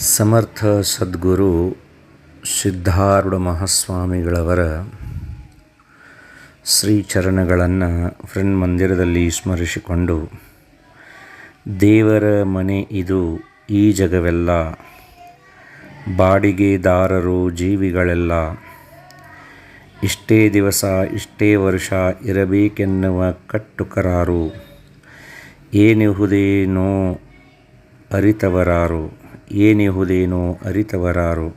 ಸಮರ್ಥ ಸದ್ಗುರು Siddharudha ಮಹಾಸ್ವಾಮಿಗಳವರ ಶ್ರೀಚರಣಗಳನ್ನು friend ಮಂದಿರದಲ್ಲಿ ಸ್ಮರಿಸಿಕೊಂಡು, ದೇವರ ಮನೆ ಇದು ಈ ಜಗವೆಲ್ಲ, ಬಾಡಿಗೆದಾರರು ಜೀವಿಗಳೆಲ್ಲ, ಇಷ್ಟೇ ದಿವಸ, ಇಷ್ಟೇ ವರ್ಷ ಇರಬೇಕೆನ್ನುವ ಕಟ್ಟು ಕರಾರು ಏನಿಹುದೇನೋ ಅರಿತವರಾರು. ಏನಿಹುದೇನೋ ಅರಿತವರಾರು.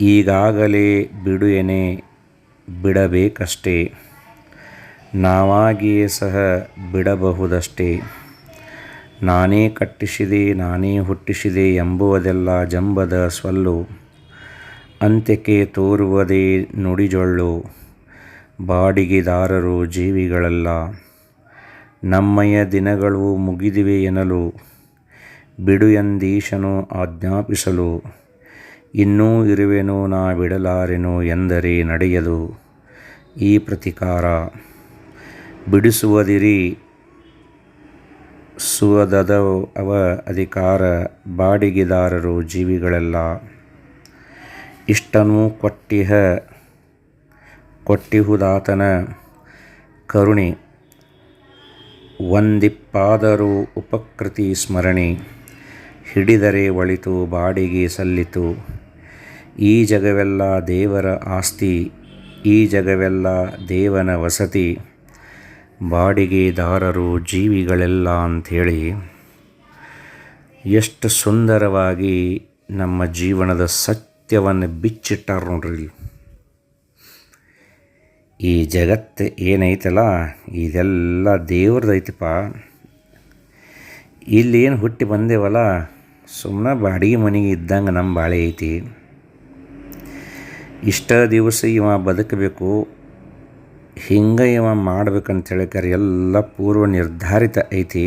ಈಗಾಗಲೇ ಬಿಡು ಎನೆ, ಬಿಡಬೇಕಷ್ಟೇ. ನಾವಾಗಿಯೇ ಸಹ ಬಿಡಬಹುದಷ್ಟೇ. ನಾನೇ ಕಟ್ಟಿಸಿದೆ, ನಾನೇ ಹುಟ್ಟಿಸಿದೆ ಎಂಬುವುದೆಲ್ಲ ಜಂಬದ ಸ್ವಲ್ಲು. ಅಂತ್ಯಕ್ಕೆ ತೋರುವುದೇ ನುಡಿಜೊಳ್ಳು. ಬಾಡಿಗೆದಾರರು ಜೀವಿಗಳೆಲ್ಲ. ನಮ್ಮಯ ದಿನಗಳು ಮುಗಿದಿವೆ ಎನ್ನಲು ಬಿಡು ಎಂದೀಶನು ಆಜ್ಞಾಪಿಸಲು, ಇನ್ನೂ ಇರುವೆನು ನಾ ಬಿಡಲಾರೆನು ಎಂದರೆ ನಡೆಯದು. ಈ ಪ್ರತಿಕಾರ, ಬಿಡಿಸುವುದಿರಿ ಸುವದದ ಅವ ಅಧಿಕಾರ, ಬಾಡಿಗೆದಾರರು ಜೀವಿಗಳೆಲ್ಲ. ಇಷ್ಟನೂ ಕೊಟ್ಟಿಹ, ಕೊಟ್ಟಿಹುದಾತನ ಕರುಣಿ ಒಂದಿಪ್ಪಾದರೂ ಉಪಕೃತಿ ಸ್ಮರಣೆ. ಹಿಡಿದರೆ ಒಳಿತು, ಬಾಡಿಗೆ ಸಲ್ಲಿತು. ಈ ಜಗವೆಲ್ಲ ದೇವರ ಆಸ್ತಿ, ಈ ಜಗವೆಲ್ಲ ದೇವನ ವಸತಿ. ಬಾಡಿಗೆದಾರರು ಜೀವಿಗಳೆಲ್ಲ ಅಂಥೇಳಿ, ಎಷ್ಟು ಸುಂದರವಾಗಿ ನಮ್ಮ ಜೀವನದ ಸತ್ಯವನ್ನು ಬಿಚ್ಚಿಟ್ಟಾರ ನೋಡ್ರಿ ಈ ಜಗತ್ತು ಏನೈತಲ್ಲ, ಇದೆಲ್ಲ ದೇವ್ರದೈತಪ್ಪ. ಏನು ಹುಟ್ಟಿ ಬಂದೇವಲ್ಲ ಸುಮ್ಮನೆ ಬಾಡಿಗೆ ಮನೆಗೆ ಇದ್ದಂಗೆ ನಮ್ಮ ಬಾಳೆ ಐತಿ. ಇಷ್ಟ ದಿವಸ ಇವ ಬದುಕಬೇಕು, ಹಿಂಗೆ ಇವ ಮಾಡ್ಬೇಕಂತ ಹೇಳಿಕರೆ ಎಲ್ಲ ಪೂರ್ವ ನಿರ್ಧಾರಿತ ಐತಿ.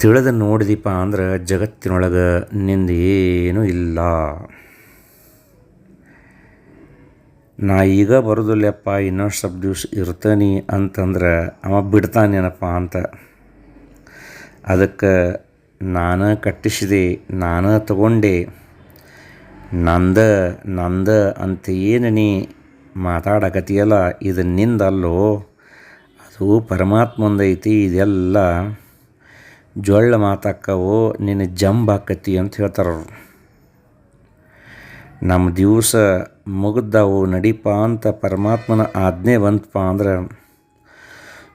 ತಿಳಿದು ನೋಡಿದೀಪ ಅಂದ್ರೆ ಜಗತ್ತಿನೊಳಗೆ ನಿಂದ ಏನೂ ಇಲ್ಲ. ನಾ ಈಗ ಬರೋದಿಲ್ಲಪ್ಪ, ಇನ್ನೊಂದು ಸ್ವಲ್ಪ ದಿವ್ಸ ಇರ್ತಾನೆ ಅಂತಂದ್ರೆ ಅವ ಬಿಡ್ತಾನೇನಪ್ಪ ಅಂತ. ಅದಕ್ಕೆ ನಾನು ಕಟ್ಟಿಸಿದೆ, ನಾನು ತಗೊಂಡೆ. ನಂದ ನಂದ ಅಂತ ಏನು ನೀ ಮಾತಾಡಕತಿಯಲ್ಲ ಇದು ನಿಂದಲ್ಲೋ? ಅದು ಪರಮಾತ್ಮಂದೈತಿ, ಇದೆಲ್ಲ ಜೊಳ್ಳ ಮಾತಾಕ್ಕವೋ ನಿನ್ನ ಜಂಬಾಕತಿ ಅಂತ ಹೇಳ್ತಾರವ್ರು ನಮ್ಮ ದಿವಸ ಮುಗ್ದವು ನಡಿಪ ಅಂತ ಪರಮಾತ್ಮನ ಆಜ್ಞೆ ಬಂತಪ್ಪ ಅಂದ್ರೆ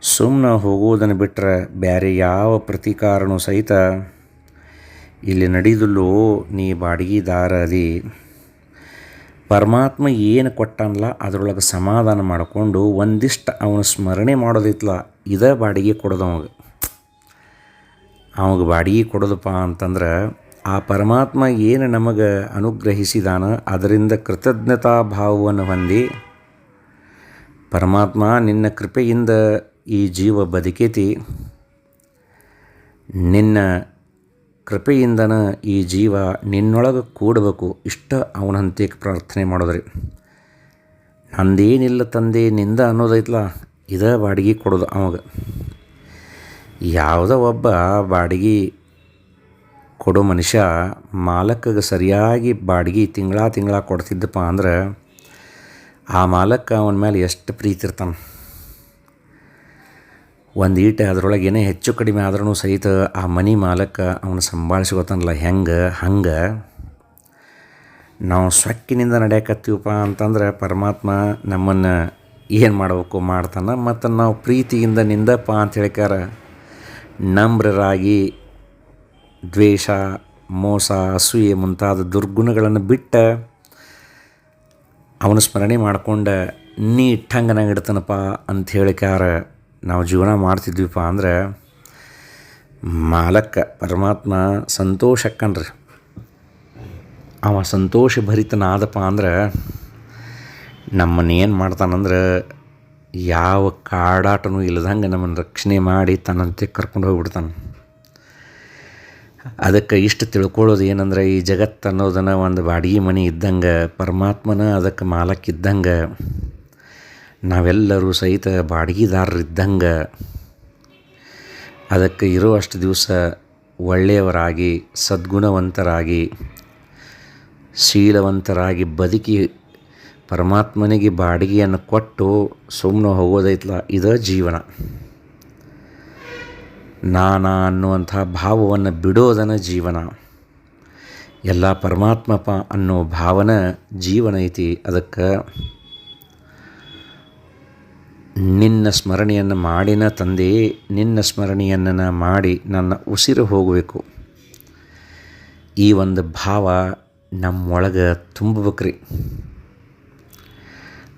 ಸುಮ್ಮನೆ ಹೋಗೋದನ್ನು ಬಿಟ್ಟರೆ ಬೇರೆ ಯಾವ ಪ್ರತೀಕಾರನೂ ಸಹಿತ ಇಲ್ಲಿ ನಡೀದಲ್ಲೋ ನೀ ಬಾಡಿಗೆದಾರ ಅದಿ ಪರಮಾತ್ಮ ಏನು ಕೊಟ್ಟನಲ್ಲ, ಅದರೊಳಗೆ ಸಮಾಧಾನ ಮಾಡಿಕೊಂಡು ಒಂದಿಷ್ಟು ಅವನು ಸ್ಮರಣೆ ಮಾಡೋದಿತ್ತಲ್ಲ ಇದೇ ಬಾಡಿಗೆ ಕೊಡೋದು ಅವಾಗ. ಅವಾಗ ಬಾಡಿಗೆ ಕೊಡೋದಪ್ಪ ಅಂತಂದ್ರೆ, ಆ ಪರಮಾತ್ಮ ಏನು ನಮಗೆ ಅನುಗ್ರಹಿಸಿದಾನ, ಅದರಿಂದ ಕೃತಜ್ಞತಾ ಭಾವವನ್ನು ಹೊಂದಿ, ಪರಮಾತ್ಮ ನಿನ್ನ ಕೃಪೆಯಿಂದ ಈ ಜೀವ ಬದುಕೈತಿ. ನಿನ್ನ ಕೃಪೆಯಿಂದನ ಈ ಜೀವ ನಿನ್ನೊಳಗೆ ಕೂಡಬೇಕು. ಇಷ್ಟ ಅವನಂತೆ ಪ್ರಾರ್ಥನೆ ಮಾಡೋದ್ರಿ. ನಂದೇನಿಲ್ಲ ತಂದೆ, ನಿಂದ ಅನ್ನೋದೈತಲ್ಲ ಇದೇ ಬಾಡಿಗೆ ಕೊಡೋದು ಅವಾಗ. ಯಾವುದೋ ಒಬ್ಬ ಬಾಡಿಗೆ ಕೊಡೋ ಮನುಷ್ಯ ಮಾಲಕಗೆ ಸರಿಯಾಗಿ ಬಾಡಿಗೆ ತಿಂಗಳ ತಿಂಗಳ ಕೊಡ್ತಿದ್ದಪ್ಪ ಅಂದ್ರೆ ಆ ಮಾಲಕ ಅವನ ಮೇಲೆ ಎಷ್ಟು ಪ್ರೀತಿ ಇರ್ತಾನೆ. ಒಂದು ಈಟ ಅದರೊಳಗೆ ಏನೇ ಹೆಚ್ಚು ಕಡಿಮೆ ಆದ್ರೂ ಸಹಿತ ಆ ಮನೆ ಮಾಲಕ ಅವನು ಸಂಭಾಳಿಸ್ಕೊತಾನಲ್ಲ, ಹೆಂಗೆ? ಹಂಗೆ ನಾವು ಸೊಕ್ಕಿನಿಂದ ನಡೆಯಕತ್ತೀವಪ್ಪ ಅಂತಂದ್ರೆ ಪರಮಾತ್ಮ ನಮ್ಮನ್ನು ಏನು ಮಾಡಬೇಕು ಮಾಡ್ತಾನೆ, ಮತ್ತು ನಾವು ಪ್ರೀತಿಯಿಂದ ನಿಂದಪ್ಪ ಅಂತ ಹೇಳಿಕಾರ ನಮ್ರರಾಗಿ ದ್ವೇಷ, ಮೋಸ, ಅಸೂಯೆ ಮುಂತಾದ ದುರ್ಗುಣಗಳನ್ನು ಬಿಟ್ಟ ಅವನ ಸ್ಮರಣೆ ಮಾಡ್ಕೊಂಡು ನೀ ನಂಗೆ ಇಡ್ತಾನಪ್ಪ ಅಂತ ಹೇಳಿಕಾರ ನಾವು ಜೀವನ ಮಾಡ್ತಿದ್ವಿಪ್ಪ ಅಂದ್ರೆ ಮಾಲಕ್ಕ, ಪರಮಾತ್ಮ ಸಂತೋಷಕ್ಕನ್ರಿ ಅವ ಸಂತೋಷ ಭರಿತನಾದಪ್ಪ ಅಂದ್ರೆ ನಮ್ಮನ್ನು ಏನು ಮಾಡ್ತಾನಂದ್ರೆ ಯಾವ ಕಾಡಾಟನೂ ಇಲ್ಲದಂಗೆ ನಮ್ಮನ್ನು ರಕ್ಷಣೆ ಮಾಡಿ ತನ್ನಂತೆ ಕರ್ಕೊಂಡು ಹೋಗ್ಬಿಡ್ತಾನೆ. ಅದಕ್ಕೆ ಇಷ್ಟು ತಿಳ್ಕೊಳ್ಳೋದು ಏನಂದ್ರೆ ಈ ಜಗತ್ತು ಅನ್ನೋದನ್ನು ಒಂದು ಬಾಡಿಗೆ ಮನೆ ಇದ್ದಂಗೆ, ಪರಮಾತ್ಮನ ಅದಕ್ಕೆ ಮಾಲಕ್ಕಿದ್ದಂಗೆ ನಾವೆಲ್ಲರೂ ಸಹಿತ ಬಾಡಿಗೆದಾರರಿದ್ದಂಗೆ ಅದಕ್ಕೆ ಇರೋ ಅಷ್ಟು ದಿವಸ ಒಳ್ಳೆಯವರಾಗಿ, ಸದ್ಗುಣವಂತರಾಗಿ, ಶೀಲವಂತರಾಗಿ ಬದುಕಿ ಪರಮಾತ್ಮನಿಗೆ ಬಾಡಿಗೆಯನ್ನು ಕೊಟ್ಟು ಸುಮ್ಮನೆ ಹೋಗೋದೈತಲ್ಲ, ಇದೇ ಜೀವನ. ನಾನಾ ಅನ್ನುವಂಥ ಭಾವವನ್ನು ಬಿಡೋದನ ಜೀವನ. ಎಲ್ಲ ಪರಮಾತ್ಮಪ ಅನ್ನೋ ಭಾವನ ಜೀವನ ಐತಿ. ಅದಕ್ಕೆ ನಿನ್ನ ಸ್ಮರಣೆಯನ್ನು ಮಾಡಿನ ತಂದೆಯೇ ನಿನ್ನ ಸ್ಮರಣೆಯನ್ನು ನಾ ಮಾಡಿ ನನ್ನ ಉಸಿರು ಹೋಗಬೇಕು. ಈ ಒಂದು ಭಾವ ನಮ್ಮೊಳಗೆ ತುಂಬಬೇಕ್ರಿ.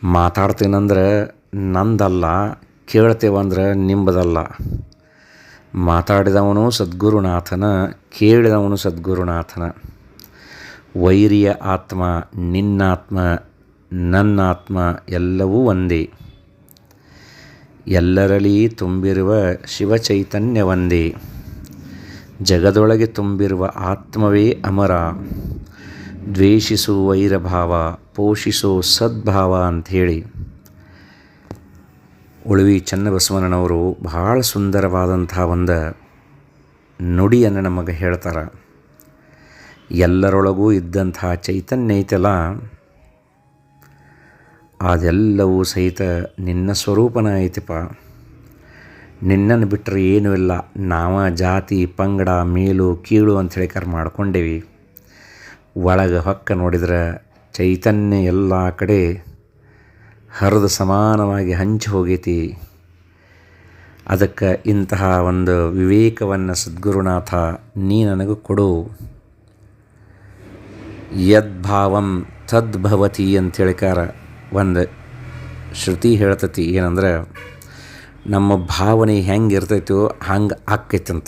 ಮಾತಾಡ್ತೀನಂದ್ರೆ ನಂದಲ್ಲ, ಕೇಳ್ತೇವಂದ್ರೆ ನಿಂಬದಲ್ಲ. ಮಾತಾಡಿದವನು ಸದ್ಗುರುನಾಥನ, ಕೇಳಿದವನು ಸದ್ಗುರುನಾಥನ. ವೈರಿಯ ಆತ್ಮ, ನಿನ್ನಾತ್ಮ, ನನ್ನಾತ್ಮ ಎಲ್ಲವೂ ಒಂದೇ. ಎಲ್ಲರಲ್ಲಿ ತುಂಬಿರುವ ಶಿವಚೈತನ್ಯವೊಂದೇ ಜಗದೊಳಗೆ ತುಂಬಿರುವ ಆತ್ಮವೇ ಅಮರ. ದ್ವೇಷಿಸು ವೈರಭಾವ, ಪೋಷಿಸೋ ಸದ್ಭಾವ ಅಂಥೇಳಿ. ಉಳುವಿ ಚನ್ನಬಸವಣ್ಣನವರು ಭಾಳ ಸುಂದರವಾದಂಥ ಒಂದು ನುಡಿಯನ್ನು ನಮಗೆ ಹೇಳ್ತಾರೆ. ಎಲ್ಲರೊಳಗೂ ಇದ್ದಂಥ ಚೈತನ್ಯ ಐತಲ್ಲ. ಅದೆಲ್ಲವೂ ಸಹಿತ ನಿನ್ನ ಸ್ವರೂಪನ ಐತಿಪ್ಪ ನಿನ್ನನ್ನು ಬಿಟ್ಟರೆ ಏನೂ ಇಲ್ಲ. ನಾವ ಜಾತಿ, ಪಂಗಡ, ಮೇಲು, ಕೀಳು ಅಂಥೇಳಿ ಕರ್ ಮಾಡ್ಕೊಂಡೇವಿ. ಒಳಗೆ ಹೊಕ್ಕ ನೋಡಿದ್ರೆ ಚೈತನ್ಯ ಎಲ್ಲ ಕಡೆ ಹರಿದು ಸಮಾನವಾಗಿ ಹಂಚಿ ಹೋಗೈತಿ. ಅದಕ್ಕೆ ಇಂತಹ ಒಂದು ವಿವೇಕವನ್ನು ಸದ್ಗುರುನಾಥ ನೀ ನನಗೆ ಕೊಡು. ಯದ್ಭಾವಂ ತದ್ಭವತಿ ಅಂತೇಳಿಕಾರ ಒಂದು ಶ್ರುತಿ ಹೇಳ್ತತಿ ಏನಂದ್ರೆ, ನಮ್ಮ ಭಾವನೆ ಹೆಂಗೆ ಇರ್ತೈತೋ ಹಂಗೆ ಆಕ್ಕೈತಂತ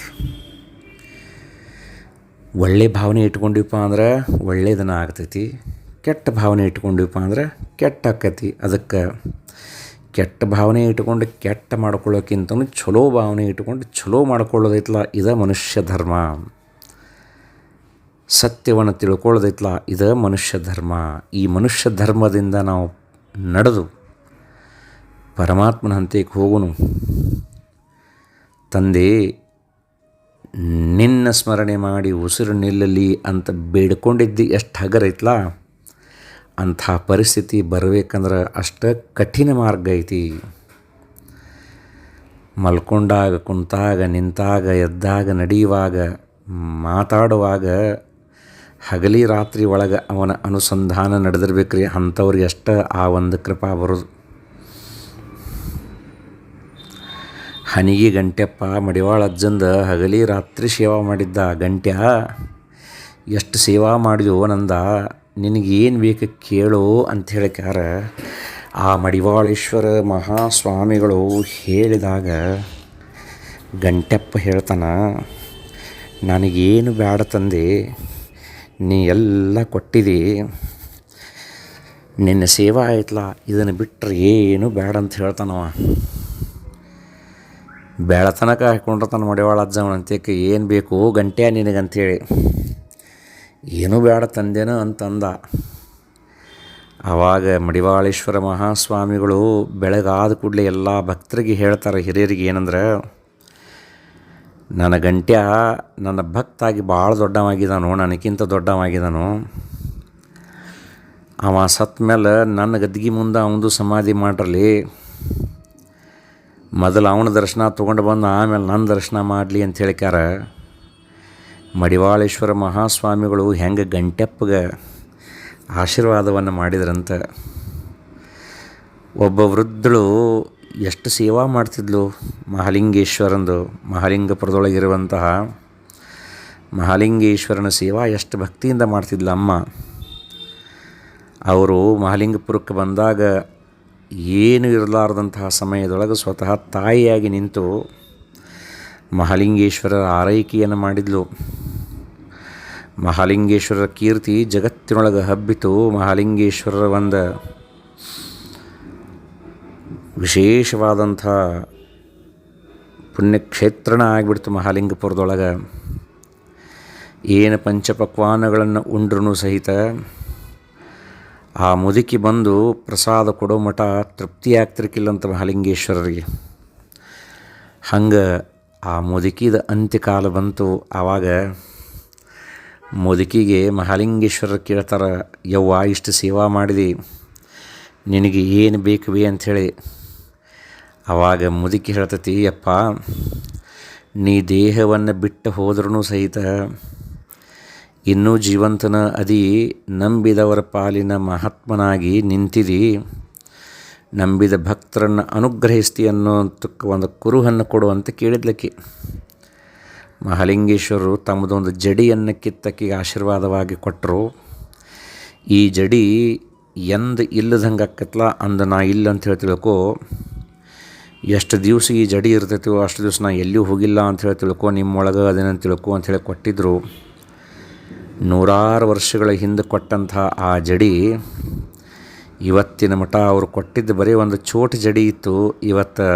ಒಳ್ಳೆ ಭಾವನೆ ಇಟ್ಕೊಂಡಿವಪ್ಪ ಅಂದ್ರೆ ಒಳ್ಳೆಯದನ್ನ ಆಗ್ತೈತಿ, ಕೆಟ್ಟ ಭಾವನೆ ಇಟ್ಕೊಂಡಿವಪ್ಪ ಅಂದ್ರೆ ಕೆಟ್ಟ ಆಕೈತಿ ಅದಕ್ಕೆ ಕೆಟ್ಟ ಭಾವನೆ ಇಟ್ಕೊಂಡು ಕೆಟ್ಟ ಮಾಡ್ಕೊಳ್ಳೋಕ್ಕಿಂತ ಚಲೋ ಭಾವನೆ ಇಟ್ಕೊಂಡು ಚಲೋ ಮಾಡ್ಕೊಳ್ಳೋದೈತ್ಲ ಇದ ಮನುಷ್ಯ ಧರ್ಮ. ಸತ್ಯವನ್ನು ತಿಳ್ಕೊಳ್ಳೋದೈತ್ಲ ಇದ ಮನುಷ್ಯ ಧರ್ಮ. ಈ ಮನುಷ್ಯ ಧರ್ಮದಿಂದ ನಾವು ನಡೆದು ಪರಮಾತ್ಮನ ಹಂತಕ್ಕೆ ಹೋಗುನು. ತಂದೆ, ನಿನ್ನ ಸ್ಮರಣೆ ಮಾಡಿ ಉಸಿರು ನಿಲ್ಲಲಿ ಅಂತ ಬೇಡ್ಕೊಂಡಿದ್ದು ಎಷ್ಟು ಹಗರೈತಲ್ಲ ಅಂಥ ಪರಿಸ್ಥಿತಿ ಬರಬೇಕಂದ್ರೆ ಅಷ್ಟು ಕಠಿಣ ಮಾರ್ಗ ಐತಿ. ಮಲ್ಕೊಂಡಾಗ ಕುಂತಾಗ ನಿಂತಾಗ ಎದ್ದಾಗ ನಡೆಯುವಾಗ ಮಾತಾಡುವಾಗ ಹಗಲಿ ರಾತ್ರಿ ಒಳಗೆ ಅವನ ಅನುಸಂಧಾನ ನಡೆದಿರ್ಬೇಕ್ರಿ ಅಂಥವ್ರಿಗೆ ಎಷ್ಟು ಆ ಒಂದು ಕೃಪಾ ಬರೋದು. ಹನಿಗೆ ಗಂಟೆಪ್ಪ ಮಡಿವಾಳ ಅಜ್ಜಂದ ಹಗಲಿ ರಾತ್ರಿ ಸೇವಾ ಮಾಡಿದ್ದ, ಗಂಟ್ಯ, ಎಷ್ಟು ಸೇವಾ ಮಾಡಿದೋ ನಂದ ನಿನಗೇನು ಬೇಕು ಕೇಳು ಅಂತ ಹೇಳಿಕಾರ ಆ ಮಡಿವಾಳೇಶ್ವರ ಮಹಾಸ್ವಾಮಿಗಳು ಹೇಳಿದಾಗ ಗಂಟೆಪ್ಪ ಹೇಳ್ತಾನ, ನನಗೇನು ಬೇಡ ತಂದೆ ನೀ ಎಲ್ಲ ಕೊಟ್ಟಿದಿ. ನಿನ್ನ ಸೇವಾ ಆಯ್ತಲ್ಲ ಇದನ್ನು ಬಿಟ್ಟರೆ ಏನು ಬೇಡ ಅಂತ ಹೇಳ್ತಾನವ. ಬೆಳತನಕ ಹಾಕೊಂಡಿರ್ತಾನೆ ಮಡಿವಾಳ ಅಜ್ಜವನ ಅಂತ್ಯಕ್ಕೆ, ಏನು ಬೇಕು ಗಂಟೆ ನಿನಗಂತೇಳಿ. ಏನೂ ಬೇಡ ತಂದೇನೋ ಅಂತಂದ. ಆವಾಗ ಮಡಿವಾಳೇಶ್ವರ ಮಹಾಸ್ವಾಮಿಗಳು ಬೆಳಗಾದ ಕೂಡಲೇ ಎಲ್ಲ ಭಕ್ತರಿಗೆ ಹೇಳ್ತಾರೆ ಹಿರಿಯರಿಗೆ ಏನಂದ್ರೆ ನನ್ನ ಗಂಟ್ಯ ನನ್ನ ಭಕ್ತಾಗಿ ಭಾಳ ದೊಡ್ಡವಾಗಿದ್ದಾನು ನನಗಿಂತ ದೊಡ್ಡವಾಗಿದ್ದಾನು ಅವ ಸತ್ತ ಮೇಲೆ ನನ್ನ ಗದ್ದಿಗೆ ಮುಂದೆ ಅವನದು ಸಮಾಧಿ ಮಾಡ್ರಲಿ. ಮೊದಲು ಅವನ ದರ್ಶನ ತೊಗೊಂಡು ಬಂದು, ಆಮೇಲೆ ನನ್ನ ದರ್ಶನ ಮಾಡಲಿ ಅಂತ ಹೇಳಿಕಾರ ಮಡಿವಾಳೇಶ್ವರ ಮಹಾಸ್ವಾಮಿಗಳು ಹೆಂಗೆ ಗಂಟೆಪ್ಪಗೆ ಆಶೀರ್ವಾದವನ್ನು ಮಾಡಿದ್ರಂತ. ಒಬ್ಬ ವೃದ್ಧಳು ಎಷ್ಟು ಸೇವಾ ಮಾಡ್ತಿದ್ಲು ಮಹಾಲಿಂಗೇಶ್ವರಂದು, ಮಹಾಲಿಂಗಪುರದೊಳಗಿರುವಂತಹ ಮಹಾಲಿಂಗೇಶ್ವರನ ಸೇವಾ ಎಷ್ಟು ಭಕ್ತಿಯಿಂದ ಮಾಡ್ತಿದ್ಲು ಅಮ್ಮ. ಅವರು ಮಹಾಲಿಂಗಪುರಕ್ಕೆ ಬಂದಾಗ ಏನು ಇರಲಾರ್ದಂತಹ ಸಮಯದೊಳಗೆ ಸ್ವತಃ ತಾಯಿಯಾಗಿ ನಿಂತು ಮಹಾಲಿಂಗೇಶ್ವರರ ಆರೈಕೆಯನ್ನು ಮಾಡಿದ್ಲು. ಮಹಾಲಿಂಗೇಶ್ವರರ ಕೀರ್ತಿ ಜಗತ್ತಿನೊಳಗೆ ಹಬ್ಬಿತು. ಮಹಾಲಿಂಗೇಶ್ವರರ ಒಂದು ವಿಶೇಷವಾದಂಥ ಪುಣ್ಯಕ್ಷೇತ್ರನ ಆಗಿಬಿಡ್ತು ಮಹಾಲಿಂಗಪುರದೊಳಗೆ. ಏನು ಪಂಚಪಕ್ವಾನಗಳನ್ನು ಉಂಡ್ರೂ ಸಹಿತ ಆ ಮುದುಕಿ ಬಂದು ಪ್ರಸಾದ ಕೊಡೋ ಮಠ ತೃಪ್ತಿ ಆಗ್ತಿರ್ಕಿಲ್ಲಂತ ಮಹಾಲಿಂಗೇಶ್ವರರಿಗೆ. ಹಂಗೆ ಆ ಮುದುಕಿದ ಅಂತ್ಯಕಾಲ ಬಂತು. ಆವಾಗ ಮುದುಕಿಗೆ ಮಹಾಲಿಂಗೇಶ್ವರ ಕೇಳ್ತಾರೆ, ಯವ್ವ ಇಷ್ಟು ಸೇವಾ ಮಾಡಿದೆ, ನಿನಗೆ ಏನು ಬೇಕು ಬೇ ಅಂಥೇಳಿ. ಆವಾಗ ಮುದುಕಿ ಹೇಳ್ತತಿ, ಅಪ್ಪ, ನೀ ದೇಹವನ್ನು ಬಿಟ್ಟು ಹೋದ್ರೂ ಸಹಿತ ಇನ್ನೂ ಜೀವಂತನ ಅದಿ ನಂಬಿದವರ ಪಾಲಿನ ಮಹಾತ್ಮನಾಗಿ ನಿಂತಿದಿ. ನಂಬಿದ ಭಕ್ತರನ್ನು ಅನುಗ್ರಹಿಸ್ತಿ ಅನ್ನೋಂಥಕ್ಕೆ ಒಂದು ಕುರುಹನ್ನು ಕೊಡು ಅಂತ ಕೇಳಿದ್ಲಕ್ಕಿ. ಮಹಾಲಿಂಗೇಶ್ವರರು ತಮ್ಮದೊಂದು ಜಡಿಯನ್ನು ಕಿತ್ತಕ್ಕಿಗೆ ಆಶೀರ್ವಾದವಾಗಿ ಕೊಟ್ಟರು ಈ ಜಡಿ ಎಂದ ಇಲ್ಲದಂಗೆ ಆಕತ್ಲ ಅಂದ ನಾ ಇಲ್ಲ ಅಂತ ಹೇಳಿ ತಿಳ್ಕೊ ಎಷ್ಟು ದಿವಸ ಈ ಜಡಿ ಇರ್ತೈತೋ ಅಷ್ಟು ದಿವಸ ನಾ ಎಲ್ಲಿಯೂ ಹೋಗಿಲ್ಲ ಅಂಥೇಳಿ ತಿಳ್ಕೊ, ನಿಮ್ಮೊಳಗೆ ಅದೇನು ತಿಳ್ಕೊ ಅಂಥೇಳಿ ಕೊಟ್ಟಿದ್ದರು ನೂರಾರು ವರ್ಷಗಳ ಹಿಂದೆ ಕೊಟ್ಟಂಥ ಆ ಜಡಿ, ಇವತ್ತಿನ ಮಠ ಅವರು ಕೊಟ್ಟಿದ್ದು ಬರೀ ಒಂದು ಚೋಟ್ ಜಡಿ ಇತ್ತು. ಇವತ್ತು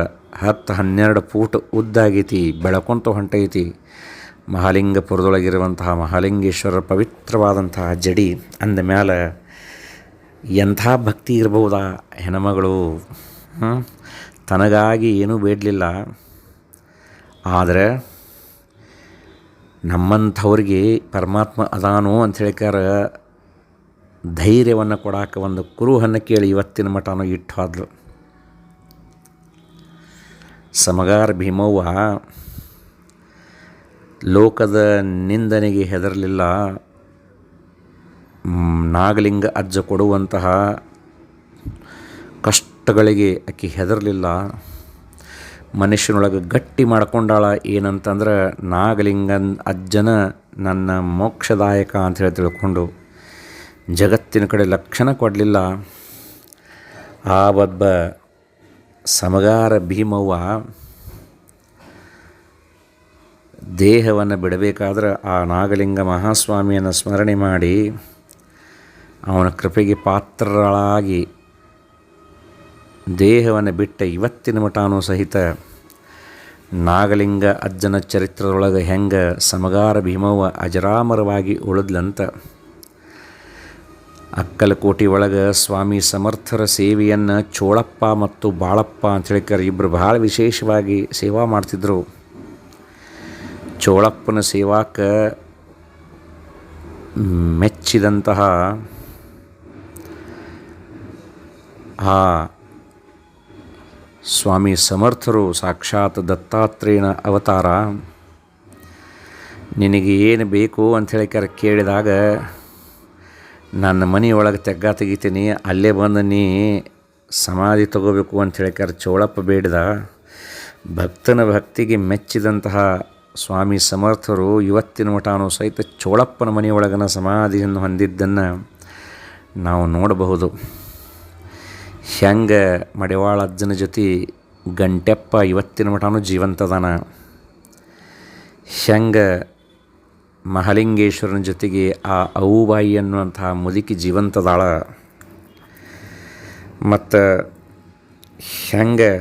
ಹತ್ತು ಹನ್ನೆರಡು ಫೂಟ್ ಉದ್ದಾಗೈತಿ ಬೆಳಕೊಂತ ಹೊಂಟೈತಿ. ಮಹಾಲಿಂಗಪುರದೊಳಗಿರುವಂತಹ ಮಹಾಲಿಂಗೇಶ್ವರ ಪವಿತ್ರವಾದಂತಹ ಜಡಿ ಅಂದ ಮೇಲೆ ಎಂಥ ಭಕ್ತಿ ಇರಬಹುದಾ ಹೆಣ್ಮಗಳು? ತನಗಾಗಿ ಏನೂ ಬೇಡಲಿಲ್ಲ. ಆದರೆ ನಮ್ಮಂಥವ್ರಿಗೆ ಪರಮಾತ್ಮ ಅದಾನು ಅಂತ ಹೇಳಿಕಾರ ಧೈರ್ಯವನ್ನು ಕೊಡಾಕ ಒಂದು ಕುರುಹನ್ನು ಕೇಳಿ ಇವತ್ತಿನ ಮಠನೂ ಇಟ್ಟು ಸಮಗಾರ ಭೀಮವ್ವ ಲೋಕದ ನಿಂದನೆಗೆ ಹೆದರಲಿಲ್ಲ. ನಾಗಲಿಂಗ ಅಜ್ಜ ಕೊಡುವಂತಹ ಕಷ್ಟಗಳಿಗೆ ಆಕೆ ಹೆದರಲಿಲ್ಲ. ಮನುಷ್ಯನೊಳಗೆ ಗಟ್ಟಿ ಮಾಡ್ಕೊಂಡಾಳ ಏನಂತಂದ್ರೆ ನಾಗಲಿಂಗನ್ ಅಜ್ಜನ ನನ್ನ ಮೋಕ್ಷದಾಯಕ ಅಂತ ಹೇಳಿ ತಿಳ್ಕೊಂಡು ಜಗತ್ತಿನ ಕಡೆ ಲಕ್ಷಣ ಕೊಡಲಿಲ್ಲ. ಆ ಒಬ್ಬ ಸಮಗಾರ ಭೀಮವ್ವ ದೇಹವನ್ನು ಬಿಡಬೇಕಾದ್ರೆ ಆ ನಾಗಲಿಂಗ ಮಹಾಸ್ವಾಮಿಯನ್ನು ಸ್ಮರಣೆ ಮಾಡಿ ಅವನ ಕೃಪೆಗೆ ಪಾತ್ರಳಾಗಿ ದೇಹವನ್ನು ಬಿಟ್ಟ ಇವತ್ತಿನ ಮಠಾನು ಸಹಿತ ನಾಗಲಿಂಗ ಅಜ್ಜನ ಚರಿತ್ರದೊಳಗೆ ಹೆಂಗೆ ಸಮಗಾರ ಭೀಮವ್ವ ಅಜರಾಮರವಾಗಿ ಉಳಿದ್ಲಂತ ಅಕ್ಕಲಕೋಟೆ ಒಳಗೆ ಸ್ವಾಮಿ ಸಮರ್ಥರ ಸೇವೆಯನ್ನು ಚೋಳಪ್ಪ ಮತ್ತು ಬಾಳಪ್ಪ ಅಂತ ಹೇಳಿಕರ್ ಇಬ್ಬರು ಭಾಳ ವಿಶೇಷವಾಗಿ ಸೇವಾ ಮಾಡ್ತಿದ್ದರು ಚೋಳಪ್ಪನ ಸೇವಾಕ್ಕೆ ಮೆಚ್ಚಿದಂತಹ ಆ ಸ್ವಾಮಿ ಸಮರ್ಥರು ಸಾಕ್ಷಾತ್ ದತ್ತಾತ್ರೇಯನ ಅವತಾರ. ನಿನಗೆ ಏನು ಬೇಕು ಅಂಥೇಳಿ ಕರೆ ಕೇಳಿದಾಗ, ನನ್ನ ಮನೆಯೊಳಗೆ ತೆಗ್ಗ ತೆಗಿತೀನಿ, ಅಲ್ಲೇ ಬಂದು ನೀ ಸಮಾಧಿ ತಗೋಬೇಕು ಅಂಥೇಳಿ ಕರೆ ಚೋಳಪ್ಪ ಬೇಡಿದ. ಭಕ್ತನ ಭಕ್ತಿಗೆ ಮೆಚ್ಚಿದಂತಹ ಸ್ವಾಮಿ ಸಮರ್ಥರು ಇವತ್ತಿನ ಮಠನೂ ಸಹಿತ ಚೋಳಪ್ಪನ ಮನೆಯೊಳಗನ ಸಮಾಧಿಯನ್ನು ಹೊಂದಿದ್ದನ್ನು ನಾವು ನೋಡಬಹುದು. ಹೆಂಗೆ ಮಡಿವಾಳ ಅಜ್ಜನ ಜೊತೆ ಗಂಟೆಪ್ಪ ಇವತ್ತಿನ ಮಠನೂ ಜೀವಂತದಾನ ಹೆಂಗೆ ಮಹಾಲಿಂಗೇಶ್ವರನ ಜೊತೆಗೆ ಆ ಅವುಬಾಯಿ ಅನ್ನುವಂತಹ ಮುದುಕಿ ಜೀವಂತದಾಳ ಮತ್ತು ಹೆಂಗೆ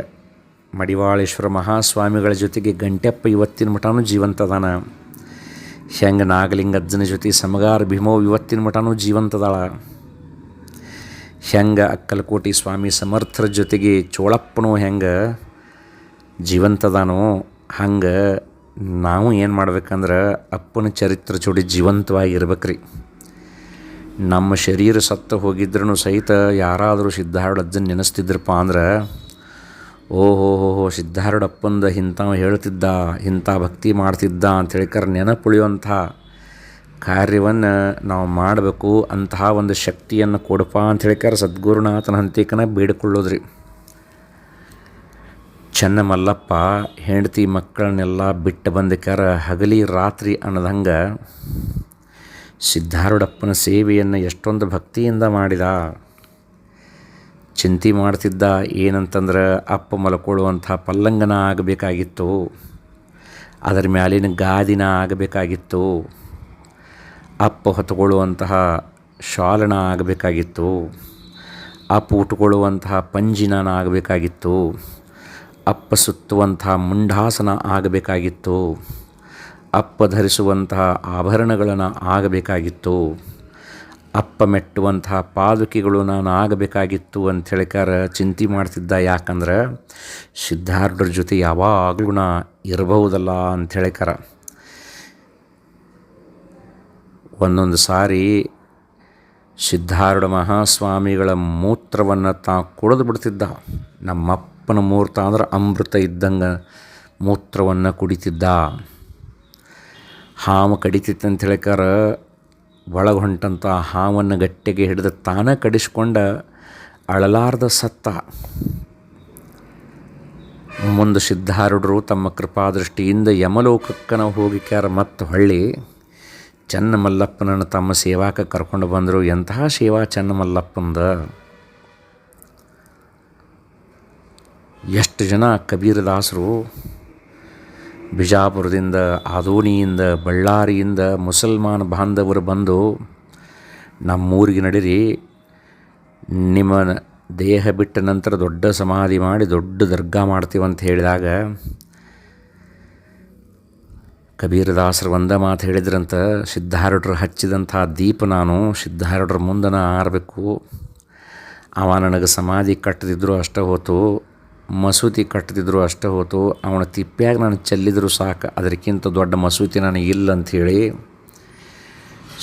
ಮಡಿವಾಳೇಶ್ವರ ಮಹಾಸ್ವಾಮಿಗಳ ಜೊತೆಗೆ ಗಂಟೆಪ್ಪ ಇವತ್ತಿನ ಮಠನೂ ಜೀವಂತದಾನ ನಾಗಲಿಂಗ ಅಜ್ಜನ ಜೊತೆ ಸಮಗಾರ ಭೀಮೋ ಇವತ್ತಿನ ಮಠನೂ ಜೀವಂತದಾಳ ಹೆಂಗೆ ಅಕ್ಕಲಕೋಟಿ ಸ್ವಾಮಿ ಸಮರ್ಥರ ಜೊತೆಗೆ ಚೋಳಪ್ಪನೋ ಹೆಂಗೆ ಜೀವಂತದಾನೋ, ಹಂಗೆ ನಾವು ಏನು ಮಾಡ್ಬೇಕಂದ್ರೆ ಅಪ್ಪನ ಚರಿತ್ರೆ ಜೋಡಿ ಜೀವಂತವಾಗಿ ಇರ್ಬೇಕ್ರಿ. ನಮ್ಮ ಶರೀರ ಸತ್ತು ಹೋಗಿದ್ರೂ ಸಹಿತ ಯಾರಾದರೂ ಸಿದ್ಧಾರೂಢಜ್ಜನ ನೆನೆಸ್ತಿದ್ರಪ್ಪ ಅಂದ್ರೆ, ಓಹೋ ಹೋ ಸಿದ್ಧಾರೂಢಪ್ಪಂದ ಇಂಥವ ಹೇಳ್ತಿದ್ದ, ಇಂಥ ಭಕ್ತಿ ಮಾಡ್ತಿದ್ದ ಅಂಥೇಳಿಕರ ನೆನಪುಳಿಯುವಂಥ ಕಾರ್ಯವನ್ನು ನಾವು ಮಾಡಬೇಕು ಅಂತಹ ಒಂದು ಶಕ್ತಿಯನ್ನು ಕೊಡಪ್ಪ ಅಂತ ಹೇಳಿಕಾರ ಸದ್ಗುರುನಾಥನ ಹಂತಿಕನ ಬೇಡಿಕೊಳ್ಳೋದ್ರಿ. ಚೆನ್ನ ಮಲ್ಲಪ್ಪ ಹೆಂಡತಿ ಮಕ್ಕಳನ್ನೆಲ್ಲ ಬಿಟ್ಟು ಬಂದಕ್ಕಾರ ಹಗಲಿ ರಾತ್ರಿ ಅನ್ನದಂಗೆ ಸಿದ್ಧಾರೂಢಪ್ಪನ ಸೇವೆಯನ್ನು ಎಷ್ಟೊಂದು ಭಕ್ತಿಯಿಂದ ಮಾಡಿದ. ಚಿಂತೆ ಮಾಡ್ತಿದ್ದ ಏನಂತಂದ್ರೆ ಅಪ್ಪ ಮಲ್ಕೊಳ್ಳುವಂಥ ಪಲ್ಲಂಗನ ಆಗಬೇಕಾಗಿತ್ತು. ಅದರ ಮ್ಯಾಲಿನ ಗಾದಿನ ಆಗಬೇಕಾಗಿತ್ತು. ಅಪ್ಪ ಹೊತ್ಕೊಳ್ಳುವಂತಹ ಶಾಲನ ಆಗಬೇಕಾಗಿತ್ತು. ಅಪ್ಪ ಉಟ್ಕೊಳ್ಳುವಂತಹ ಪಂಜಿನ ಆಗಬೇಕಾಗಿತ್ತು. ಅಪ್ಪ ಸುತ್ತುವಂತಹ ಮುಂಡಾಸನ ಆಗಬೇಕಾಗಿತ್ತು. ಅಪ್ಪ ಧರಿಸುವಂತಹ ಆಭರಣಗಳನ್ನು ಆಗಬೇಕಾಗಿತ್ತು. ಅಪ್ಪ ಮೆಟ್ಟುವಂತಹ ಪಾದುಕೆಗಳು ನಾನು ಆಗಬೇಕಾಗಿತ್ತು ಅಂತ ಹೇಳಿಕಾರ ಚಿಂತೆ ಮಾಡ್ತಿದ್ದ ಯಾಕಂದ್ರೆ ಸಿದ್ಧಾರ್ಢರ ಜೊತೆ ಯಾವಾಗಲೂ ನಾ ಇರಬಹುದಲ್ಲ ಅಂತ ಕರ ಒಂದೊಂದು ಸಾರಿ ಸಿದ್ಧಾರೂಢ ಮಹಾಸ್ವಾಮಿಗಳ ಮೂತ್ರವನ್ನು ತಾ ಕುಡಿದು ಬಿಡ್ತಿದ್ದ. ನಮ್ಮಪ್ಪನ ಮೂರ್ತ ಅಂದ್ರೆ ಅಮೃತ ಇದ್ದಂಗೆ ಮೂತ್ರವನ್ನು ಕುಡಿತಿದ್ದ. ಹಾವು ಕಡಿತಿತ್ತು ಅಂತ ಹೇಳಿಕಾರ ಒಳಗೆ ಹೊಂಟಂಥ ಹಾವನ್ನು ಗಟ್ಟಿಗೆ ಹಿಡಿದು ತಾನೇ ಕಡಿಸ್ಕೊಂಡ ಅಳಲಾರ್ದ ಸತ್ತ. ಮುಂದೆ ಸಿದ್ಧಾರೂಢರು ತಮ್ಮ ಕೃಪಾದೃಷ್ಟಿಯಿಂದ ಯಮಲೋಕಕ್ಕನ ಹೋಗಿಕ್ಯಾರ ಮತ್ತು ಹೊಳ್ಳಿ ಚೆನ್ನ ಮಲ್ಲಪ್ಪನನ್ನು ತಮ್ಮ ಸೇವಾಕ್ಕೆ ಕರ್ಕೊಂಡು ಬಂದರು. ಎಂತಹ ಸೇವಾ ಚನ್ನಮಲ್ಲಪ್ಪಂದ? ಎಷ್ಟು ಜನ ಕಬೀರದಾಸರು ಬಿಜಾಪುರದಿಂದ, ಆದೋನಿಯಿಂದ, ಬಳ್ಳಾರಿಯಿಂದ ಮುಸಲ್ಮಾನ ಬಾಂಧವರು ಬಂದು, ನಮ್ಮೂರಿಗೆ ನಡೀರಿ, ನಿಮ್ಮ ದೇಹ ಬಿಟ್ಟ ನಂತರ ದೊಡ್ಡ ಸಮಾಧಿ ಮಾಡಿ ದೊಡ್ಡ ದರ್ಗಾ ಮಾಡ್ತೀವಂತ ಹೇಳಿದಾಗ ಕಬೀರದಾಸರು ಒಂದ ಮಾತು ಹೇಳಿದ್ರಂತ, ಸಿದ್ಧಾರೂಢರು ಹಚ್ಚಿದಂಥ ದೀಪ ನಾನು ಸಿದ್ಧಾರೂಢರ ಮುಂದನ ಆರಬೇಕು ಅವ ನನಗೆ ಸಮಾಧಿ ಕಟ್ಟದಿದ್ದರೂ ಅಷ್ಟೇ ಹೋತು, ಮಸೂತಿ ಕಟ್ಟದಿದ್ದರೂ ಅಷ್ಟೇ ಹೋತು, ಅವನ ತಿಪ್ಪ್ಯಾಗ ನಾನು ಚೆಲ್ಲಿದ್ರು ಸಾಕು, ಅದಕ್ಕಿಂತ ದೊಡ್ಡ ಮಸೂತಿ ನನಗೆ ಇಲ್ಲ ಅಂಥೇಳಿ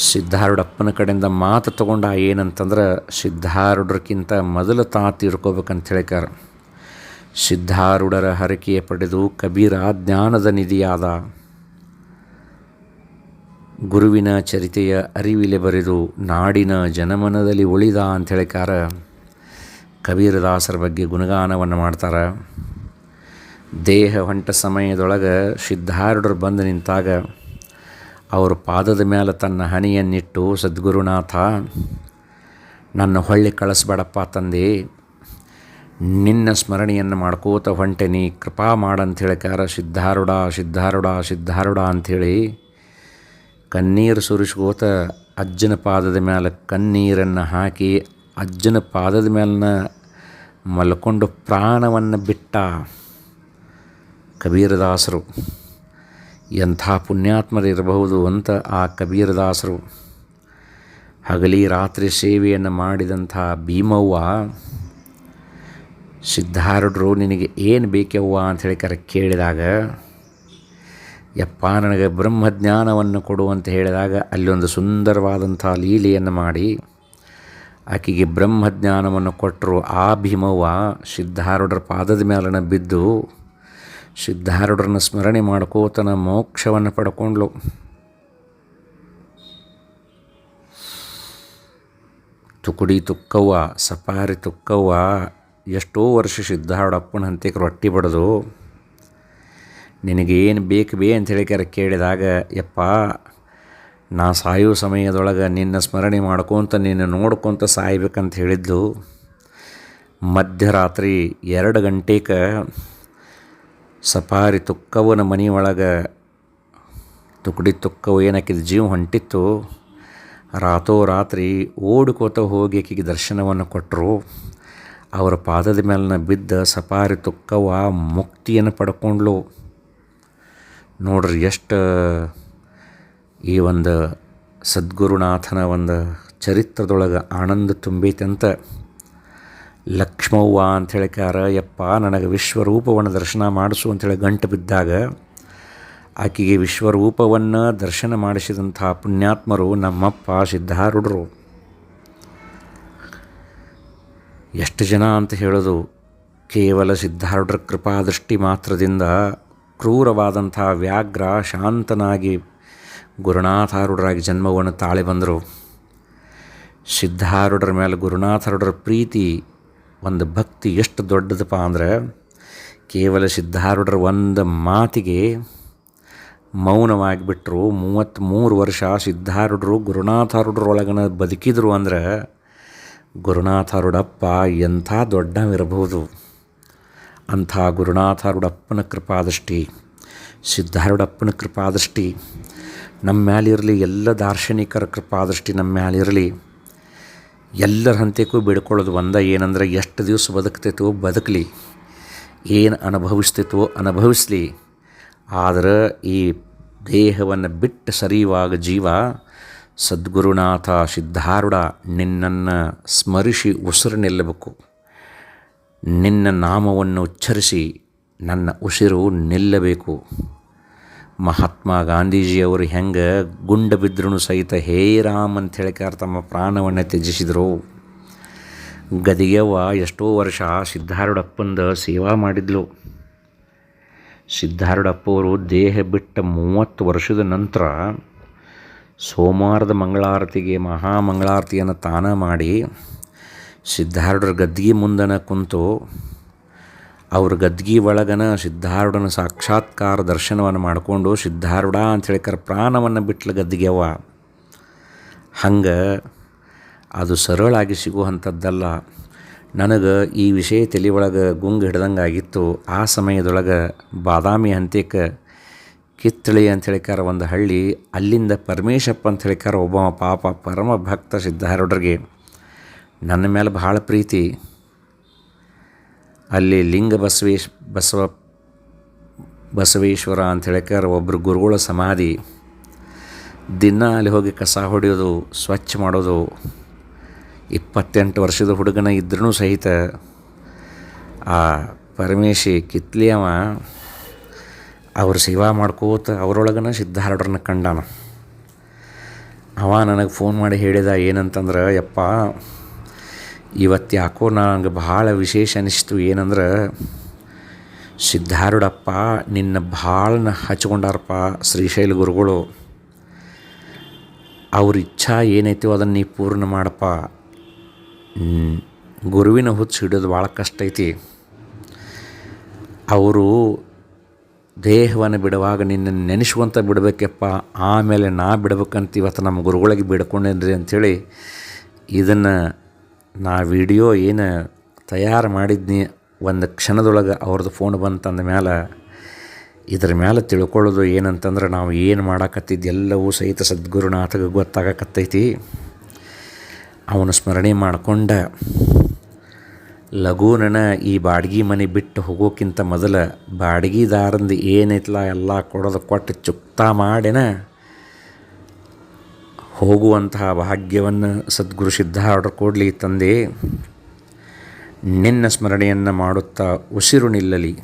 ಸಿದ್ಧಾರೂಢಪ್ಪನ ಕಡೆಯಿಂದ ಮಾತು ತಗೊಂಡ ಏನಂತಂದ್ರೆ ಸಿದ್ಧಾರೂಢರಕ್ಕಿಂತ ಮೊದಲು ತಾ ಇರ್ಕೋಬೇಕಂತ ಹೇಳಿಕಾರ ಸಿದ್ಧಾರೂಢರ ಹರಕೆಯ ಪಡೆದು ಕಬೀರ ಜ್ಞಾನದ ನಿಧಿಯಾದ ಗುರುವಿನ ಚರಿತೆಯ ಅರಿವಿಲೆ ಬರೆದು ನಾಡಿನ ಜನಮನದಲ್ಲಿ ಉಳಿದ ಅಂತ ಹೇಳಿಕಾರ ಕಬೀರದಾಸರ ಬಗ್ಗೆ ಗುಣಗಾನವನ್ನು ಮಾಡ್ತಾರೆ. ದೇಹ ಹೊಂಟ ಸಮಯದೊಳಗೆ ಸಿದ್ಧಾರೂಢರು ಬಂದು ನಿಂತಾಗ ಅವರು ಪಾದದ ಮೇಲೆ ತನ್ನ ಹನಿಯನ್ನಿಟ್ಟು ಸದ್ಗುರುನಾಥ, ನನ್ನ ಹೊಳ್ಳಿ ಕಳಿಸ್ಬೇಡಪ್ಪ ತಂದೆ, ನಿನ್ನ ಸ್ಮರಣೆಯನ್ನು ಮಾಡ್ಕೋತ ಹೊಂಟೆನಿ ಕೃಪಾ ಮಾಡಂಥೇಳಿಕಾರ ಸಿದ್ಧಾರೂಢ ಸಿದ್ಧಾರೂಢ ಸಿದ್ಧಾರೂಢ ಅಂಥೇಳಿ ಕಣ್ಣೀರು ಸುರಿಸ್ಕೋತ ಅಜ್ಜನ ಪಾದದ ಮೇಲೆ ಕಣ್ಣೀರನ್ನು ಹಾಕಿ ಅಜ್ಜನ ಪಾದದ ಮೇಲಿನ ಮಲ್ಕೊಂಡು ಪ್ರಾಣವನ್ನು ಬಿಟ್ಟ ಕಬೀರದಾಸರು. ಎಂಥ ಪುಣ್ಯಾತ್ಮರಿರಬಹುದು ಅಂತ ಆ ಕಬೀರದಾಸರು. ಹಗಲಿ ರಾತ್ರಿ ಸೇವೆಯನ್ನು ಮಾಡಿದಂಥ ಭೀಮವ್ವ, ಸಿದ್ಧಾರೂಢರು ನಿನಗೆ ಏನು ಬೇಕವ್ವ ಅಂತ ಹೇಳಿ ಕರೆ ಕೇಳಿದಾಗ ಯಪ್ಪ ನನಗೆ ಬ್ರಹ್ಮಜ್ಞಾನವನ್ನು ಕೊಡು ಅಂತ ಹೇಳಿದಾಗ ಅಲ್ಲೊಂದು ಸುಂದರವಾದಂಥ ಲೀಲೆಯನ್ನು ಮಾಡಿ, ಆಕೆಗೆ ಬ್ರಹ್ಮಜ್ಞಾನವನ್ನು ಕೊಟ್ಟರು. ಆ ಭೀಮವ್ವ ಸಿದ್ಧಾರೂಢರ ಪಾದದ ಮೇಲನ ಬಿದ್ದು ಸಿದ್ಧಾರೂಢರನ್ನ ಸ್ಮರಣೆ ಮಾಡ್ಕೋತನ ಮೋಕ್ಷವನ್ನು ಪಡ್ಕೊಂಡ್ಲು ತುಕುಡಿ ತುಕ್ಕವ್ವ ಸಪಾರಿ ತುಕ್ಕವ್ವ, ಎಷ್ಟೋ ವರ್ಷ ಸಿದ್ಧಾರೂಢಪ್ಪನ ಹಂತಕ್ಕೆ ರೊಟ್ಟಿ ಬಡ್ದು. ನಿನಗೇನು ಬೇಕು ಬೇ ಅಂತ ಹೇಳಿಕಾರ ಕೇಳಿದಾಗ, ಯಪ್ಪ, ನಾ ಸಾಯೋ ಸಮಯದೊಳಗೆ ನಿನ್ನ ಸ್ಮರಣೆ ಮಾಡ್ಕೊತ ನಿನ್ನ ನೋಡ್ಕೊತ ಸಾಯ್ಬೇಕಂತ ಹೇಳಿದ್ಲು. ಮಧ್ಯರಾತ್ರಿ ಎರಡು ಗಂಟೆಗೆ ಸಫಾರಿ ತುಕ್ಕವನ ಮನೆಯೊಳಗೆ ತುಕಡಿ ತುಕ್ಕವು ಏನಾಕಿದ ಜೀವ ಹೊಂಟಿತ್ತು. ರಾತ್ರೋರಾತ್ರಿ ಓಡ್ಕೋತ ಹೋಗಿ ಆಕೆಗೆ ದರ್ಶನವನ್ನು ಕೊಟ್ಟರು ಅವರ ಪಾದದ ಮೇಲಿನ ಬಿದ್ದ ಸಪಾರಿ ತುಕ್ಕವ ಮುಕ್ತಿಯನ್ನು ಪಡ್ಕೊಂಡ್ಲು. ನೋಡ್ರಿ ಎಷ್ಟು, ಈ ಒಂದು ಸದ್ಗುರುನಾಥನ ಒಂದು ಚರಿತ್ರದೊಳಗೆ ಆನಂದ ತುಂಬೈತೆ ಅಂತ ಲಕ್ಷ್ಮವ್ವ ಅಂತ ಹೇಳಿಕಾರ ಯಪ್ಪ ನನಗೆ ವಿಶ್ವರೂಪವನ್ನು ದರ್ಶನ ಮಾಡಿಸು ಅಂಥೇಳಿ ಗಂಟು ಬಿದ್ದಾಗ ಆಕೆಗೆ ವಿಶ್ವರೂಪವನ್ನು ದರ್ಶನ ಮಾಡಿಸಿದಂಥ ಪುಣ್ಯಾತ್ಮರು ನಮ್ಮಪ್ಪ ಸಿದ್ಧಾರೂಢರು. ಎಷ್ಟು ಜನ ಅಂತ ಹೇಳೋದು ಕೇವಲ ಸಿದ್ಧಾರೂಢರ ಕೃಪಾದೃಷ್ಟಿ ಮಾತ್ರದಿಂದ ಕ್ರೂರವಾದಂಥ ವ್ಯಾಘ್ರ ಶಾಂತನಾಗಿ ಗುರುನಾಥಾರೂಢರಾಗಿ ಜನ್ಮವನ್ನು ತಾಳಿ ಬಂದರು. ಸಿದ್ಧಾರೂಢರ ಮೇಲೆ ಗುರುನಾಥಾರೂಢರ ಪ್ರೀತಿ, ಒಂದು ಭಕ್ತಿ ಎಷ್ಟು ದೊಡ್ಡದಪ್ಪ ಅಂದ್ರೆ ಕೇವಲ ಸಿದ್ಧಾರೂಢರ ಒಂದು ಮಾತಿಗೆ ಮೌನವಾಗಿಬಿಟ್ರು. ಮೂವತ್ತ್ಮೂರು ವರ್ಷ ಸಿದ್ಧಾರೂಢರು ಗುರುನಾಥಾರೂಢರೊಳಗನ ಬದುಕಿದ್ರು ಅಂದ್ರೆ ಗುರುನಾಥಾರೂಢಪ್ಪ ಎಂಥ ದೊಡ್ಡವಿರಬಹುದು. ಅಂಥ ದೃಷ್ಟಿ ಕೃಪಾದೃಷ್ಟಿ ಸಿದ್ಧಾರುಡಪ್ಪನ ಕೃಪಾದೃಷ್ಟಿ, ನಮ್ಮ ಮ್ಯಾಲಿರಲಿ ಎಲ್ಲ ದಾರ್ಶನಿಕರ ಕೃಪಾದೃಷ್ಟಿ ನಮ್ಮ ಮ್ಯಾಲಿರಲಿ ಎಲ್ಲರ ಹಂತಕ್ಕೂ ಬಿಡ್ಕೊಳ್ಳೋದು ಒಂದ ಏನಂದ್ರೆ ಎಷ್ಟು ದಿವಸ ಬದುಕ್ತೈತೋ ಬದುಕಲಿ, ಏನು ಅನುಭವಿಸ್ತೈತೋ ಅನುಭವಿಸ್ಲಿ, ಆದರೆ ಈ ದೇಹವನ್ನು ಬಿಟ್ಟು ಸರಿಯುವಾಗ ಜೀವ ಸದ್ಗುರುನಾಥ ಸಿದ್ಧಾರುಡ ನಿನ್ನನ್ನು ಸ್ಮರಿಸಿ ಉಸಿರು ನಿಲ್ಲಬೇಕು. ನಿನ್ನ ನಾಮವನ್ನು ಉಚ್ಚರಿಸಿ ನನ್ನ ಉಸಿರು ನಿಲ್ಲಬೇಕು. ಮಹಾತ್ಮ ಗಾಂಧೀಜಿಯವರು ಹೆಂಗೆ ಗುಂಡ ಬಿದ್ದರೂ ಸಹಿತ ಹೇ ರಾಮ್ ಅಂತ ಹೇಳಿಕಾರ ತಮ್ಮ ಪ್ರಾಣವನ್ನು ತ್ಯಜಿಸಿದರು. ಗದಿಗೆವ್ವ ಎಷ್ಟೋ ವರ್ಷ ಸಿದ್ಧಾರೂಢಪ್ಪಂದ ಸೇವಾ ಮಾಡಿದ್ಲು. ಸಿದ್ಧಾರೂಢಪ್ಪವರು ದೇಹ ಬಿಟ್ಟ ಮೂವತ್ತು ವರ್ಷದ ನಂತರ ಸೋಮವಾರದ ಮಂಗಳಾರತಿಗೆ ಮಹಾಮಂಗಳಾರತಿಯನ್ನು ತಾನ ಮಾಡಿ ಸಿದ್ಧಾರೂಢರ ಗದ್ಗಿ ಮುಂದನ ಕುಂತು ಅವ್ರ ಗದ್ಗಿ ಒಳಗನ ಸಿದ್ಧಾರೂಢನ ಸಾಕ್ಷಾತ್ಕಾರ ದರ್ಶನವನ್ನು ಮಾಡಿಕೊಂಡು ಸಿದ್ಧಾರೂಢ ಅಂತ ಹೇಳಿಕರ ಪ್ರಾಣವನ್ನು ಬಿಟ್ಲ ಗದ್ದಿಗೆವ್ವ ಹಂಗೆ ಅದು ಸರಳಾಗಿ ಸಿಗುವಂಥದ್ದಲ್ಲ. ನನಗೆ ಈ ವಿಷಯ ತಲೆ ಒಳಗೆ ಗುಂಗ್ ಹಿಡ್ದಂಗೆ ಆಗಿತ್ತು. ಆ ಸಮಯದೊಳಗೆ ಬಾದಾಮಿ ಹಂತಕ್ಕೆ ಕಿತ್ತಳೆ ಅಂತ ಹೇಳಿಕಾರ ಒಂದು ಹಳ್ಳಿ, ಅಲ್ಲಿಂದ ಪರಮೇಶಪ್ಪ ಅಂತ ಹೇಳಿಕಾರ ಒಬ್ಬ ಪಾಪ ಪರಮ ಭಕ್ತ ಸಿದ್ಧಾರೂಢರಿಗೆ ನನ್ನ ಮೇಲೆ ಭಾಳ ಪ್ರೀತಿ. ಅಲ್ಲಿ ಲಿಂಗ ಬಸವೇಶ್, ಬಸವ, ಬಸವೇಶ್ವರ ಅಂತ ಹೇಳಿಕಾರ ಒಬ್ಬರು ಗುರುಗಳ ಸಮಾಧಿ. ದಿನ ಅಲ್ಲಿ ಹೋಗಿ ಕಸ ಹೊಡೆಯೋದು, ಸ್ವಚ್ಛ ಮಾಡೋದು, ಇಪ್ಪತ್ತೆಂಟು ವರ್ಷದ ಹುಡುಗನ ಇದ್ರೂ ಸಹಿತ ಆ ಪರಮೇಶಿ ಕಿತ್ಲಿಯವ ಅವ್ರ ಸೇವಾ ಮಾಡ್ಕೋತ ಅವರೊಳಗನ ಸಿದ್ಧಾರೂಢರನ್ನ ಕಂಡಾನ. ಅವ ನನಗೆ ಫೋನ್ ಮಾಡಿ ಹೇಳಿದ ಏನಂತಂದ್ರೆ, ಯಪ್ಪ ಇವತ್ತು ಯಾಕೋ ನಂಗೆ ಭಾಳ ವಿಶೇಷ ಅನಿಸ್ತು. ಏನಂದ್ರೆ, ಸಿದ್ಧಾರೂಢಪ್ಪ, ನಿನ್ನ ಭಾಳ ಹಚ್ಕೊಂಡಾರಪ್ಪ ಶ್ರೀಶೈಲ ಗುರುಗಳು. ಅವ್ರ ಇಚ್ಛಾ ಏನೈತೋ ಅದನ್ನು ನೀ ಪೂರ್ಣ ಮಾಡಪ್ಪ. ಗುರುವಿನ ಹುಚ್ಚು ಹಿಡಿಯೋದು ಭಾಳ ಕಷ್ಟ ಐತಿ. ಅವರು ದೇಹವನ್ನು ಬಿಡುವಾಗ ನಿನ್ನ ನೆನೆಸ್ಕೊಂತ ಬಿಡಬೇಕಪ್ಪ. ಆಮೇಲೆ ನಾ ಬಿಡ್ಬೇಕಂತ ಇವತ್ತು ನಮ್ಮ ಗುರುಗಳಿಗೆ ಬಿಡ್ಕೊಂಡೇನ್ರಿ ಅಂಥೇಳಿ ಇದನ್ನು ನಾ ವಿಡಿಯೋ ಏನು ತಯಾರು ಮಾಡಿದ್ನಿ ಒಂದು ಕ್ಷಣದೊಳಗೆ ಅವ್ರದ್ದು ಫೋನ್ ಬಂತಂದ ಮೇಲೆ ಇದ್ರ ಮೇಲೆ ತಿಳ್ಕೊಳ್ಳೋದು ಏನಂತಂದ್ರೆ ನಾವು ಏನು ಮಾಡಾಕತ್ತಿದ್ದು ಎಲ್ಲವೂ ಸಹಿತ ಸದ್ಗುರುನಾಥಗೆ ಗೊತ್ತಾಗಕತ್ತೈತಿ. ಅವನು ಸ್ಮರಣೆ ಮಾಡ್ಕೊಂಡ, ಲಘೂನನ ಈ ಬಾಡ್ಗಿ ಮನೆ ಬಿಟ್ಟು ಹೋಗೋಕ್ಕಿಂತ ಮೊದಲ ಬಾಡಿಗೆದಾರಂದು ಏನೈತಲ್ಲ ಎಲ್ಲ ಕೊಡೋದು ಕೊಟ್ಟು ಚುಕ್ತಾ ಮಾಡಿನ ಹೋಗುವಂತಹ ಭಾಗ್ಯವನ್ನು ಸದ್ಗುರು ಸಿದ್ಧಾರ್ಡರ್ ಕೊಡಲಿ ತಂದೆ. ನಿನ್ನ ಸ್ಮರಣೆಯನ್ನು ಮಾಡುತ್ತಾ ಉಸಿರು ನಿಲ್ಲಲಿ.